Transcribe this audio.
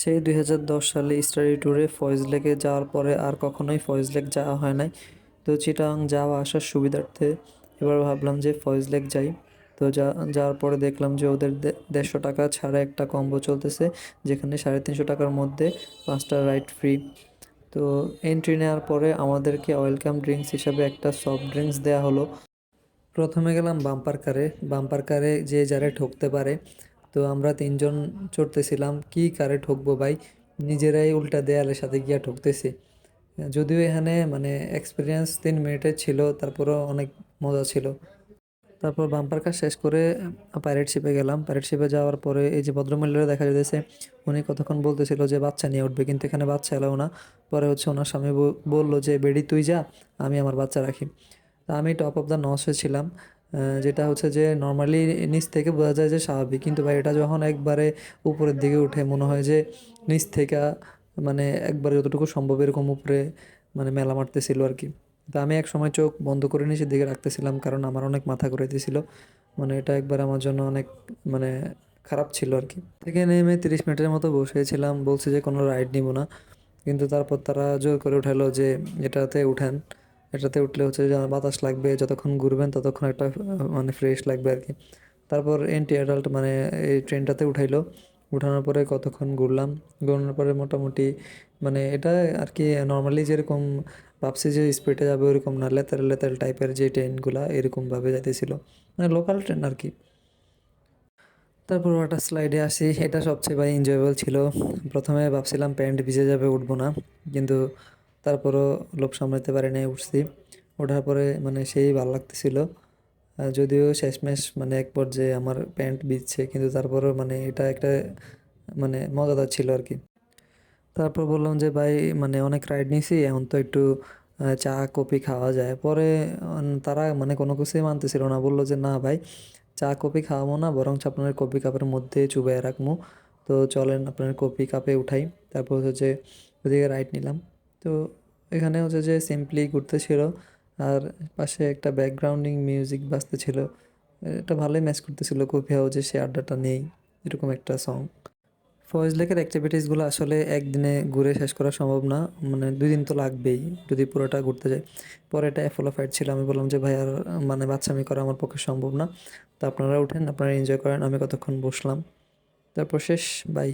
সেই দুই হাজার দশ সালে স্টাডি ট্যুরে ফয়েজ লেকে যাওয়ার পরে আর কখনোই ফয়েজ লেক যাওয়া হয় নাই। তো চিটাং যাওয়া আসার সুবিধার্থে এবার ভাবলাম যে ফয়েজ লেক যাই। তো যা, যাওয়ার পরে দেখলাম যে ওদের দেড়শো টাকা ছাড়া একটা কম্বো চলতেছে, যেখানে সাড়ে তিনশো টাকার মধ্যে পাঁচটা রাইড ফ্রি। তো এন্ট্রি নেওয়ার পরে আমাদেরকে ওয়েলকাম ড্রিঙ্কস হিসাবে একটা সফট ড্রিঙ্কস দেওয়া হলো। প্রথমে গেলাম বাম্পার কারে। বাম্পার কারে যে যারে ঠকতে পারে তো আমরা তিনজন চড়তেছিলাম, কি কারে ঠকবো ভাই? নিজেরাই উল্টা দেয়ালের সাথে গিয়া ঠকতেছি। যদিও এখানে মানে এক্সপিরিয়েন্স তিন মিনিটের ছিল, তারপরও অনেক মজা ছিল। তারপর বাম্পার কাজ শেষ করে পাইরেট শিপে গেলাম। পাইরেট শিপে যাওয়ার পরে এই যে ভদ্রমহিলারা দেখা যেতেছে উনি কতক্ষণ বলতেছিল যে বাচ্চা নিয়ে উঠবে, কিন্তু এখানে বাচ্চা এলাও না। পরে হচ্ছে ওনার স্বামী বলল যে, বেডি, তুই যা, আমি আমার বাচ্চা রাখি। তা আমি টপ অফ দ্য নসে ছিলাম। যেটা হচ্ছে যে নর্মালি নিচ থেকে বোঝা যায় যে স্বাভাবিক। কিন্তু ভাই, এটা যখন একবারে উপরের দিকে উঠে, মনে হয় যে নিচ থেকে মানে একবারে যতটুকু সম্ভব এরকম উপরে মানে মেলা মারতেছিল আর কি। তা আমি এক সময় চোখ বন্ধ করে নিচের দিকে রাখতেছিলাম, কারণ আমার অনেক মাথা ঘুরে দিয়েছিল মানে এটা একবার আমার জন্য অনেক মানে খারাপ ছিল আর কি। থেকে নেমে তিরিশ মিনিটের মতো বসেছিলাম, বলছে যে কোনো রাইড নিব না। কিন্তু তারপর তারা জোর করে উঠালো যে এটাতে উঠেন। এটাতে উঠলে হচ্ছে যে বাতাস লাগবে, যতক্ষণ ঘুরবেন ততক্ষণ একটা মানে ফ্রেশ লাগবে আর কি। তারপর এন্টি অ্যাডাল্ট মানে এই ট্রেনটাতে উঠাইলো। উঠানোর পরে কতক্ষণ ঘুরলাম, ঘুরানোর পরে মোটামুটি মানে এটা আর কি নর্মালি যেরকম ভাবছি যে স্পিডে যাবে ওরকম না, লেতার লেতার টাইপের যে ট্রেনগুলো এরকমভাবে যাইতেছিল। মানে লোকাল ট্রেন আর কি। তারপর ওয়াটার স্লাইডে আসি, এটা সবচেয়ে ভাই এনজয়েবল ছিল। প্রথমে ভাবছিলাম প্যান্ট ভিজে যাবে, উঠবো না। কিন্তু তারপরও লোভ সামলাতে পারি নাই, উঠছি। ওঠার পরে মানে সেই ভালো লাগতেছিল। যদিও শেষমেশ মানে এক পর্যায়ে আমার প্যান্ট ভিজছে কিন্তু তারপরও মানে এটা একটা মানে মজাদার ছিল আর কি। তারপর বললাম যে, ভাই মানে অনেক রাইড নিয়েছি, এখন তো একটু চা, কফি খাওয়া যায়। পরে তারা মানে কোনো কিছুই মানতেছিল না। বলল যে, না ভাই, চা, কফি খাওয়াবো না বরং আপনার কফি কাপের মধ্যে চুবাই রাখব। তো চলেন আপনার কফি কাপে উঠাই। তারপর হচ্ছে ওদিকে রাইড নিলাম। তো এখানে হচ্ছে যে সিম্পলি ঘুরতেছিল আর পাশে একটা ব্যাকগ্রাউন্ডিং মিউজিক বাজতেছিল। এটা ভালোই ম্যাচ করতেছিল কফি হাউজে সে আড্ডাটা নেই এরকম একটা সং ফয়েজ লেকের অ্যাক্টিভিটিসগুলো আসলে একদিনে ঘুরে শেষ করা সম্ভব না মানে দুই দিন তো লাগবেই যদি পুরোটা ঘুরতে যাই। পরে এটা অ্যাফোলো ফাইট ছিল, আমি বললাম যে, ভাই, আর মানে বাচ্চামি করা আমার পক্ষে সম্ভব না। তো আপনারা উঠেন, আপনারা এনজয় করেন, আমি কতক্ষণ বসলাম। তারপর শেষ বাই